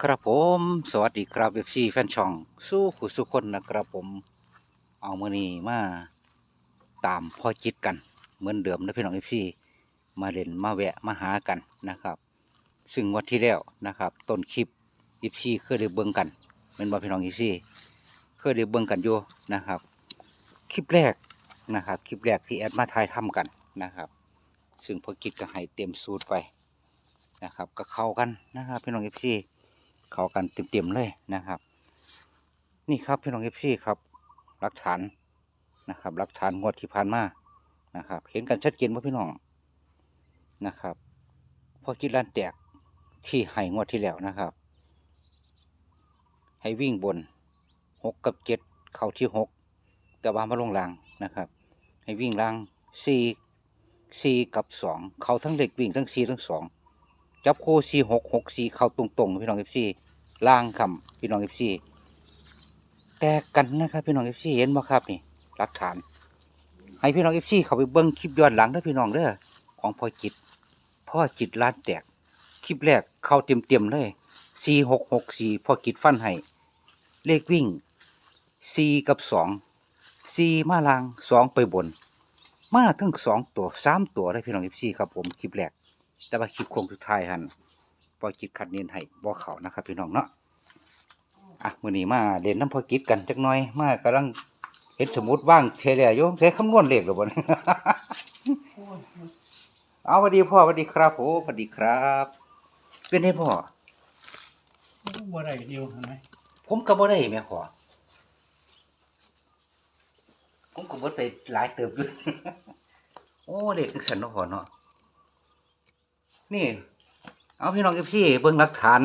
ครับผมสวัสดีครับเอฟซีแฟนช่องสู้ขุสุคนนะครับผมเอามือนี้มาตามพ่อจิตกันเหมือนเดิมนะพี่น้องเอฟซีมาเล่นมาแวะมาหากันนะครับ ซึ่งวันที่แล้วนะครับต้นคลิปเอฟซีเคยได้เบิ่งกันเป็นบ่พี่น้องเอฟซีเคยได้เบิ่งกันอยู่นะครับ คลิปแรกนะครับคลิปแรกที่แอดมาถ่ายทำกันนะครับ ซึ่งพ่อจิตก็ให้เต็มสูตรไปนะครับก็เข้ากันนะครับพี่น้องเอฟซี เขากันเต็มๆเลยนะครับ นี่ครับพี่น้องเอฟซีครับหลักฐานนะครับหลักฐานงวดที่ผ่านมานะครับ เห็นกันชัดเจนว่าพี่น้องนะครับพอคิดล้านแตกที่ให้งวดที่แล้วนะครับ ให้วิ่งบนหกกับเจ็ดเข้าที่หกแต่ว่ามาลงล่างนะครับ ให้วิ่งล่างสี่สี่กับสองเขาทั้งเล็กวิ่งทั้งสี่ทั้งสอง จับคู่สี่หกหกสี่เข้าตรงๆพี่น้องเอฟซีล่างคำพี่น้องเอฟซีแตกกันนะครับพี่น้องเอฟซีเห็นบ่ครับนี่หลักฐาน ให้พี่น้องเอฟซีเขาไปเบิ้งคลิปย้อนหลังเด้อพี่น้องเด้อของพ่อจิตพ่อจิตล้านแตกคลิปแรกเข้าเต็มๆเลยสี่หกหกสี่พ่อจิตฟันให้เลขวิ่งสี่กับสองสี่มาลางสองไปบน มาทั้งสองตัวสามตัวได้พี่น้องเอฟซีครับผมคลิปแรก แต่ว่าคลิปโคงสุดท้ายหันพอจิตคัดเนียนให้บ่เขานะครับพี่น้องเนาะอะมื้อนี้มาเล่นน้ำพอจิตกันจักหน่อยมากำลังเห็นสมุดว่างเฉลี่ยโยมใช้คำนวณเลขหรือบ่เนี่ยเอาสวัสดีพ่อสวัสดีครับผมสวัสดีครับ เป็นไงพ่อบ่ได้เดียวเห็นไหมผมก็บ่ได้แม่พ่อผมก็บ่ไปหลายเติบอยู่โอ้เด็กจังซั่นเนาะพ่อเนาะ นี่ เอาพี่น้อง FC เบิ่งหลักฐาน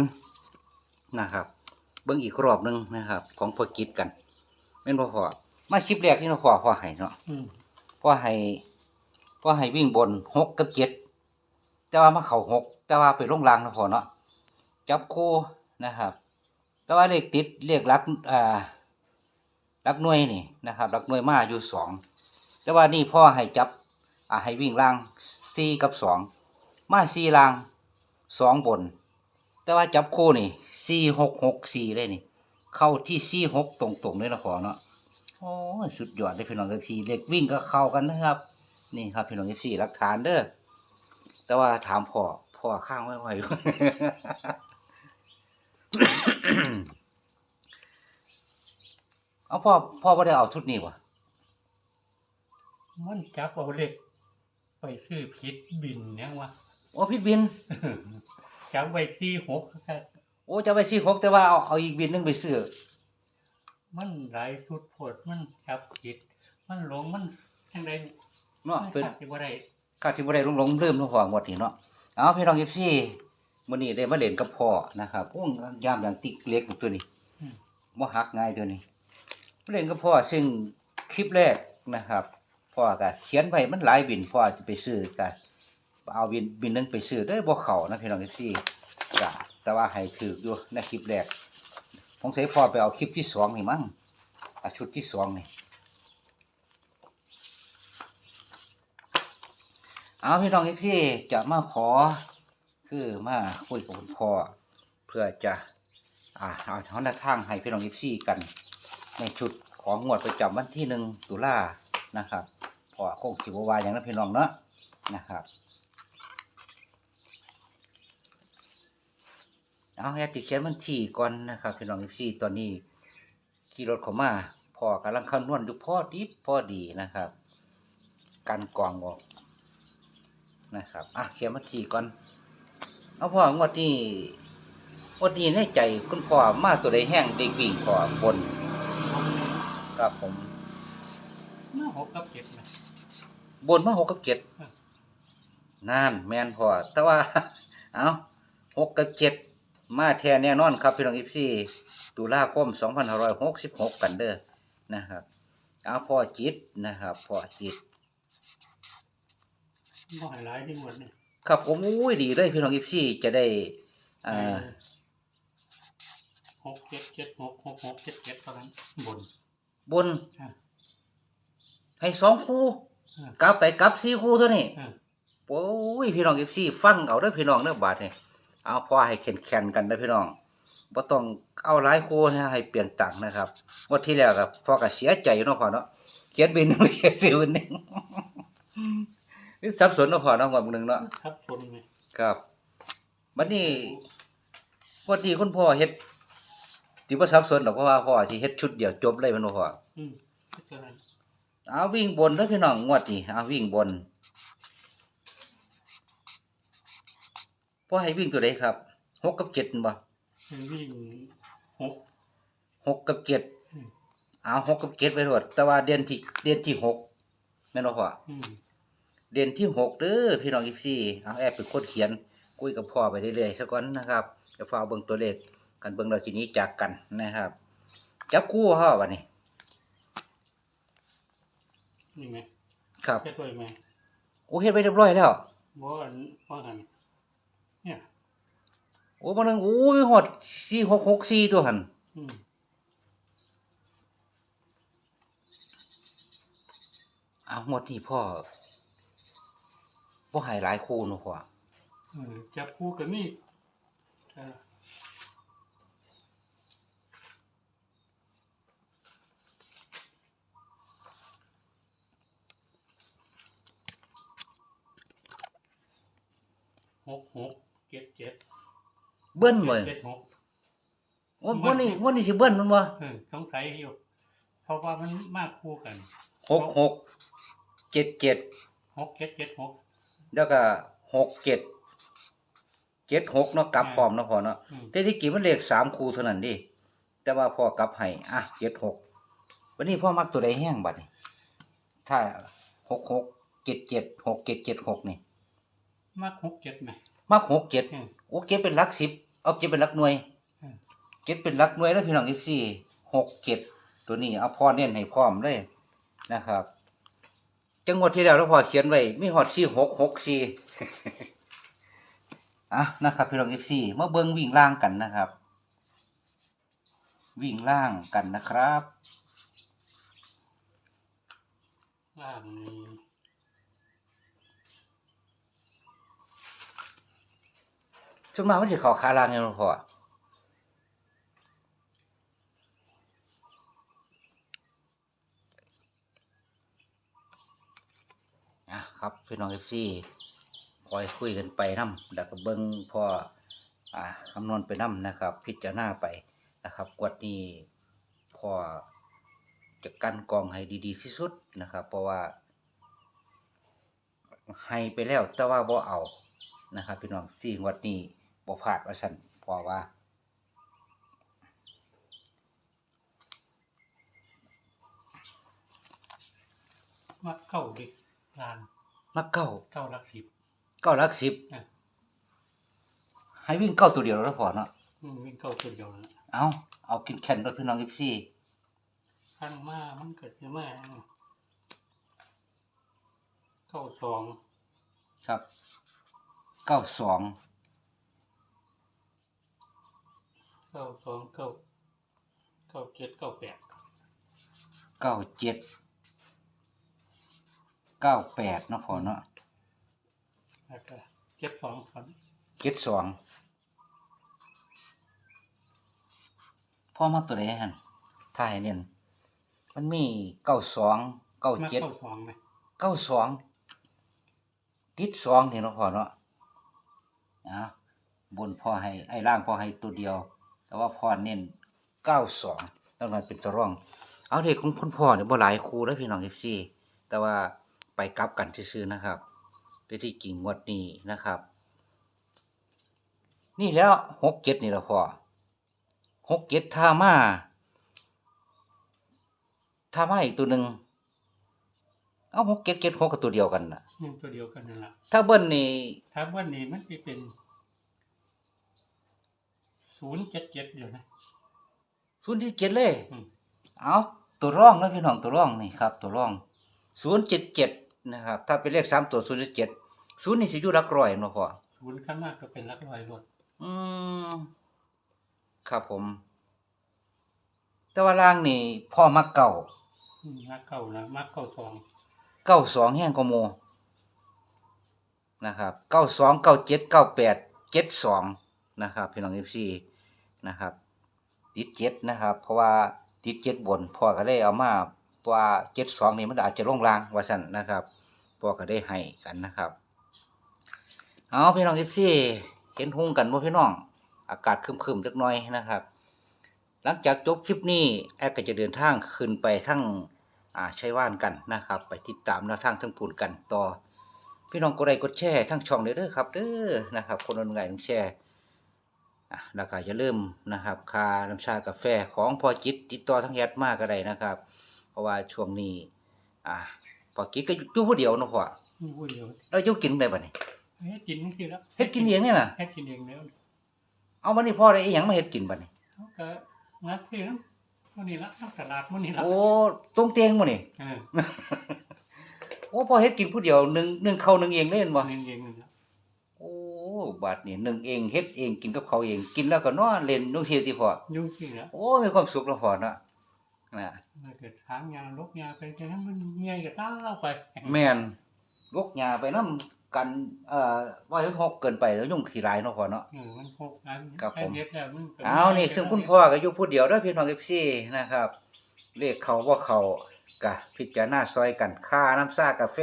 นะครับ เบิ่งอีกรอบหนึงนะครับ ของพ่อกิจกันแม่นบ่พ่อมาคลิปแรกที่เนาะพ่อพ่อให้เนาะอืมพ่อให้พ่อให้วิ่งบนหกกับเจ็ดแต่ว่ามาเข้าหกแต่ว่าไปลงล่างเนาะพ่อเนาะจับคู่นะครับ แต่ว่าเลขติดเลขหลักอ่าหลักหน่วยนี่นะครับหลักหน่วยมาอยู่สองแต่ว่านี่พ่อให้จับอ่าให้วิ่งล่างสี่กับสอง มาสี่ลางสองบน แต่ว่าจับคู่นี่สี่หกหกสี่เลยนี่ เข้าที่สี่หกตรงๆเลยนะพ่อเนาะโอ้สุดยอดเลยพี่น้องเอฟซีเด็กวิ่งก็เข้ากันนะครับ นี่ครับพี่น้องเอฟซีหลักฐานเด้อแต่ว่าถามพ่อพ่อข้างไว้ไว้เอาพ่อพ่อไม่ได้เอาชุดนี้วะมันจับเอาเล็กไปซื้อพิษบินเนี่ยวะ โอ้พี่บินจับไว้ที่หกครับโอ้จะไปซื้อหกแต่ว่าเอาเอาอีกบินหนึงไปซื้อมันหลายชุดโพดมันจับผิดมันหลงมันยังไงเนาะเป็นขาดที่บ่ได้ข้าที่บ่ได้ลงลงเริ่มลงหัวหมดนี่เนาะเอาพี่น้องเอฟซีมื้อนี้ได้มาเล่นกับพ่อนะครับโอ้ยามอย่างติ๊กเล็กตัวนี้อืมบ่หักง่ายตัวนี้มาเล่นกับพ่อซึ่งคลิปแรกนะครับพ่อก็เขียนไว้มันหลายบินพ่อจะไปซื้อก็ เอาบินบินหนึงไปซื้อด้อบ่เขานะพี่น้องเอฟซีก็แต่ว่าให้ถืออยู่ในคลิปแรกผมใส่พอไปเอาคลิปที่สองนี่มั้งอะชุดที่สองนี่เอาพี่น้องพี่จะมาขอคือมาคุยกับคุณพ่อเพื่อจะอ่าเอาเอาหน้าทางให้พี่น้องพี่กัน ในชุดของงวดประจำวันที่หนึ่งตุลานะครับพ่อคงสิบวาอย่างนั้นพี่น้องเนาะนะครับ เอาแอดติเขียนวันที่ก่อนนะครับพี่น้องพี่ตอนนี้ขี่รถเข้ามาพ่อกำลังคำนวณอยู่พอดีพอดีนะครับกันกรองออกนะครับอะเขียนมาทีก่อนเอาพ่องวดนี้งวดนี้ในใจคุณพ่อมาตัวใดแห้งเด็กวิ่งพ่อบนครับผมมาหกกับเจ็ดนะบนมาหกกับเจ็ดครับนั่นแมนพอแต่ว่า เอาหกกับเจ็ด มาแท้แน่นอนครับพี่น้องอีซีตุลาคมสองพันห้าร้อยหกสิบหกกันเด้อนะครับ เอาพ่อจิตนะครับพ่อจิตบ่ให้หลายที่หมดเนี่ยครับผมอุ้ยดีเลยพี่น้องอีซีจะได้อ่าหกเจ็ดเจ็ดหกหกหกเจ็ดเจ็ดเท่านั้นบน บน อ่าให้สองคู่อ่ากลับไปกลับสี่คู่เท่านี้อ่าโอ้ยพี่น้องเอฟซีฟังเอาเด้อพี่น้องเด้อบาดนี่ เอาพอให้แข่นๆกันเด้อพี่น้องบ่ต้องเอาหลายคู่นะให้เปลี่ยนตังค์นะครับงวดที่แล้วก็พ่อก็เสียใจอยู่เนาะพ่อเนาะเขียนเป็นหนึ่งเขียนสิเป็นหนึ่งนี่สับสนเนาะพ่อเนาะงวดหนึงเนาะทับชนไหมครับบัดนี้งวดนี้คุณพ่อเฮ็ดสิบ่สับสนดอกเพราะว่าพ่อสิเฮ็ดชุดเดียวจบเลยแมันบ่พ่ออืมก็ฉะนั้นเอาวิ่งบนเด้อพี่น้องงวดนี้เอาวิ่งบน พ่อให้วิ่งตัวใดครับหกกับเจ็ดนั่นบ่ให้วิ่งหก หกกับเจ็ดอืม เอาหกกับเจ็ดไปโลดแต่ว่าเดือนที่เดือนที่หกแม่นบ่พ่อ อืมเดือนที่หกเด้อพี่น้องอีกสี่เอาแอบเป็นคนเขียนคุยกับพ่อไปเรื่อยๆซะก่อนนะครับจะฟ้าเบิ่งตัวเลขกันเบิ่งเราทีนี้จากกันนะครับจับคู่พ่อวันนี้นี่ไหมครับเช็ดไว้ไหมโอ้เฮ็ดไปเรียบร้อยแล้วบ่อันบ่หันเนี่ย โอ้มันนึงโอ้ยหอดสี่หกหกสี่ตัวหันอืมเอาหมดนี่พ่อพ่อใหายหลายคู่เนาะพ่อเออจับคู่กันนี่เออหกหกเจ็ดเจ็ด เบิ้ลเลยเจ็ดหกโอ้วันนี้วันนี้สิเบิ้ลมันบ่เออสงสัยอยู่ เพราะว่ามันมากคู่กันหกหกเจ็ดเจ็ดหกเจ็ดเจ็ดหกแล้วก็หกเจ็ดเจ็ดหกเนาะกลับพร้อมเนาะพ่อเนาะอืมแต่ที่กี่มันเลขสามคู่เท่านั้นดิแต่ว่าพ่อกลับให้อะเจ็ดหกวันนี้พ่อมักตัวใดแห้งบัดนี้ถ้าหกหกเจ็ดเจ็ดหกเจ็ดเจ็ดหกนี่มากหกเจ็ดไหมมักหกเจ็ดอืมโอ้เก็บเป็นหลักสิบ เอาเก็บเป็นหลักหน่วยอืมเก็บเป็นหลักหน่วยแล้วพี่น้องอีสี่หกเจ็ดตัวนี้เอาพ่อเน้นให้พร้อมเลยนะครับ จังหวัดที่แล้วเราพอเขียนไว้มีหอดสี่หกหกสี่อะนะครับพี่น้องอีสี่มาเบิ้งวิ่งล่างกันนะครับ วิ่งล่างกันนะครับล่างนี้ ส่วนมากมันจะเขาขาลางเนี่ยหลวงพ่ออะครับพี่น้องเอฟซีคอยคุยกันไปน้ำแล้วก็เบิ้งพออ่าคำนวณไปน้ำนะครับ พิจารณาไปนะครับกวดนี้พอจะกันกองให้ดีๆที่สุดนะครับ เพราะว่า ให้ไปแล้วแต่ว่าบ่เอานะครับ พี่น้องสี่งวดนี้ บ่พลาดว่าสั่นเพราะว่ามักเข้าดิลานมักเก้าเข้ารักสิบเก้าหลักสิบอะให้วิ่งเก้าตัวเดียวแล้วพอเนาะอืมวิ่งเข้าตัวเดียวนะเอาเอากินแข่นรถพี่น้องอีซี่ข้างมามันเกิดจะมาเข้าสองครับเก้าสอง เข้าสองเข้าเข้าเจ็ดเข้าแปดเก้าเจ็ดเก้าแปดเนาะพอเนาะแล้วก็เจ็ดสองครับเจ็ดสองพ่อมาตัวไหนฮันถ่ายเนี่ยมันมีเก้าสองเก้ามาเจ็ดเข้าสองไหมเก้าสองติดสองนี่เนาะพ่อเนาะอะบนพ่อให้ไอ้ล่างพ่อให้ตัวเดียว แต่ว่าพ่อเน้นเก้าสองต้องนั้นเป็นตัวร่อง เอาเด็กของคุณพ่อเนี่ยบ่หลายครูแล้วพี่น้องเอฟซีแต่ว่าไปกลับกันซื่อๆนะครับแต่ที่กิ่งงวดนี้นะครับ นี่แล้วหกเจ็ดนี่แหละพ่อหกเจ็ดท่ามาท่ามาอีกตัวหนึ่งเอาหกเจ็ดเจ็ดหกกับตัวเดียวกันนะนี่ตัวเดียวกันนั่นแหละถ้าเบิ้ลนี่ถ้าวันนี้มันจะเป็น ศูนย์เจ็ดเจ็ดเดียวนะ ศูนย์เจ็ดเลย อืม เอาตัวร่องแล้วพี่น้องตัวร่องนี่ครับ ตัวร่องศูนย์เจ็ดเจ็ดนะครับ ถ้าเป็นเลขสามตัวศูนย์เจ็ดศูนย์นี่สิอยู่หลักร้อยเนาะพ่อศูนย์ข้างมากก็เป็นหลักร้อยรถอืมครับผม แต่ว่าล่างนี่พ่อมักเก่าอืมมักเข้านะมักเข้าสองเก้าสองแห้งกว่าโมนะครับเก้าสองเก้าเจ็ดเก้าแปดเจ็ดสอง นะครับพี่น้องเอฟซีนะครับติดเจ็ดนะครับ เพราะว่าติดเจ็ดบนพ่อก็เลยเอามาว่าเจ็ดสองนี่มันอาจจะลงรางว่าสันนะครับพ่อก็ได้ให้กันนะครับ เอาพี่น้องเอฟซีเห็นหุงกันบ่พี่น้อง อากาศครึมๆจักหน่อยนะครับ หลังจากจบคลิปนี้แอดก็จะเดินทางขึ้นไปทั้งอ่าชัยว่านกันนะครับ ไปติดตามแนวทางทั้งพูนกันต่อพี่น้องกดไลค์กดแชร์ทั้งช่องเด้อครับเด้อนะครับ คนละไงต้องแชร์ แล้วก็อย่าลืมนะครับค่าน้ำชากาแฟของพอจิตติดต่อทั้งแอดมากก็ได้นะครับ เพราะว่าช่วงนี้ อ่าพอจิตก็อยู่ผู้เดียวเนาะพ่อพูดเดียวเราอยู่กินได้บ่นี่เฮ็ดกินคือแล้วเฮ็ดกินเองเนี่ยน่ะเฮ็ดกินเองแล้วเอาบัดนี้พ่อได้อีหยังมาเฮ็ดกินบัดนี้เขาก็งัดที่น้ำมื้อนี้ละน้ำตลาดมื้อนี้ละโอ้ตรงเตียงบ่นี่เออโอ้พ่อเฮ็ดกินผู้เดียวหนึ่งหนึ่งเขาหนึ่งเองเล่นบ่เองเองนี่ละโอ้ บาดนี่หนึ่งเองเฮ็ดเองกินกับเขาวเอง กินแล้วก็นอนเล่นนุ่งเทียที่พ่ออยู่ที่ละโอ้มีความสุขแล้วพ่อเนาะนะมันเกิดทางยาลกยาไปแค่นั้นมันเงียก็ต้าไป แม่นลกหญ้าไปนํกันเอ่อว่าให้หกเกินไปแล้วยุ่งขี้หลายเนาะพ่อเนาะเออมันพกอันครับผมไปเฮ็ดแล้วมันก็เอานี่ซึ่งคุณพ่อก็อยู่ผู้เดียวเด้อพี่น้อง FC นะครับเลขเขาบ่เขาก็พิจารณาซอยกันค่าน้ำซ่ากาแฟ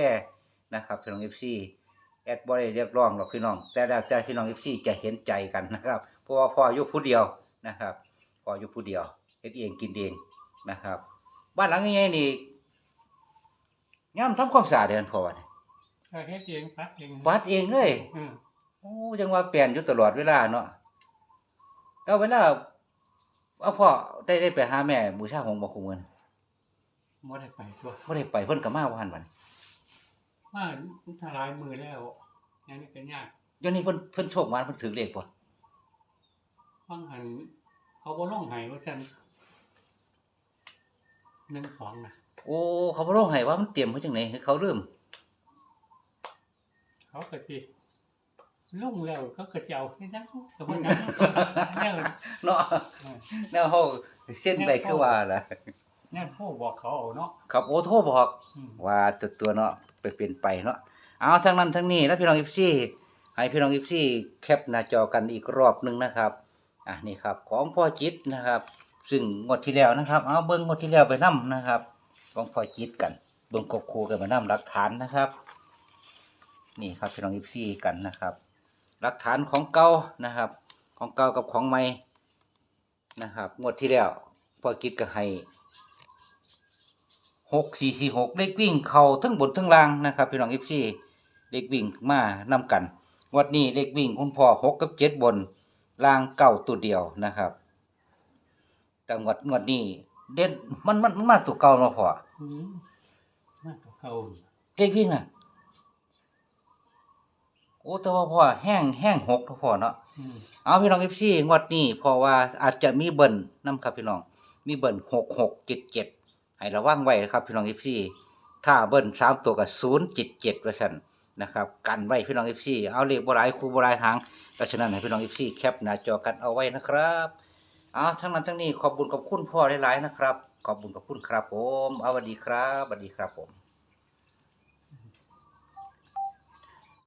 นะครับพี่น้อง FC แอดบ่ได้เรียกร้องหรอกพี่น้อง แต่แล้วแต่พี่น้อง FC จะเห็นใจกันนะครับ เพราะว่าพ่ออยู่ผู้เดียวนะครับพ่ออยู่ผู้เดียวเฮ็ดเองกินเองนะครับ บ้านหลังใหญ่ๆนี่ยามทำความสะอาดเดือนพ่อว่านี่ก็เฮ็ดเองพัดเองวัดเองเลยเออโอ้จังว่าเปลี่ยนอยู่ตลอดเวลาเนาะแต่เวลาเอาพ่อได้ได้ไปหาแม่บูชาหงส์บ่คุมื้อนี้บ่ได้ไปตัวบ่ได้ไปเพิ่นก็มาบ่หั่นบัดนี้ ว่ามันทลายมือแล้วอย่างนี้ก็ยากเดี๋ยวนี้เพิ่นเพิ่นโชคมาเพิ่นถือเลขบ่ฟังหันเขาบ่ลงให้ว่าซั่นหนึ่งสองนะโอ้เขาบ่ลงให้ว่ามันเตรียมไว้จังได๋เขาลืมเขาก็สิลงแล้วเขาก็จะเอาให้ได้ก็บ่ได้แนวเนาะแนวเฮาเส้นใดคือว่าล่ะแนวผู้บอกเขาเอาเนาะครับโอ้โทรบอกอืมว่าตัวตัวเนาะ ไปเป็นไปเนาะเอาทั้งนั้นทั้งนี้แล้วพี่น้อง FC ให้พี่น้อง FC แคปหน้าจอกันอีกรอบหนึงนะครับอะนี่ครับของพ่อจิตนะครับ ซึ่งงวดที่แล้วนะครับ เอาเบิ้งงวดที่แล้วไปนํนะครับ ของพ่อจิตกันเบิ้งกบคูกันมานํหลักฐานนะครับ นี่ครับพี่น้อง FC กันนะครับหลักฐานของเก่านะครับ ของเก่ากับของใหม่นะครับงวดที่แล้วพ่อจิตก็ให้ หกสี่สี่หกเลขวิ่งเข่าทั้งบนทั้งล่างนะครับพี่น้องเอฟซีเลขวิ่งมานำกันงวันนี้เลขวิ่งคุณพ่อหกกับเจ็ดบนล่างเก้าตัวเดียวนะครับ แต่งวดงวดนี้ เด่นมันมันมันมาตัวเก่าเนาะพ่ออืมมาตัวเขาเลขวิ่งอะโอ้แต่ว่าพ่อแห้งแห้งหกเนาะพ่อเนาะอืมเอาพี่น้องเอฟซีงวดนี้เพราะว่าอาจจะมีเบิ้ลนำครับพี่น้อง มีเบิ้ลหกหกเจ็ดเจ็ด ให้ระวังไว้นะครับพี่น้องเอฟซีถ้าเบิ้ลสามตัวกับศูนย์เจ็ดเจ็ดเปอร์เซ็นต์นะครับกันไว้พี่น้องเอฟซีเอาเลขบรายคูบรายหางดังนั้นให้พี่น้องเอฟซีแคปหน้าจอกันเอาไว้นะครับเอาทั้งนั้นทั้งนี้ขอบคุณขอบคุณพ่อหลายๆนะครับ ขอบคุณขอบคุณครับผม เอาสวัสดีครับสวัสดีครับผม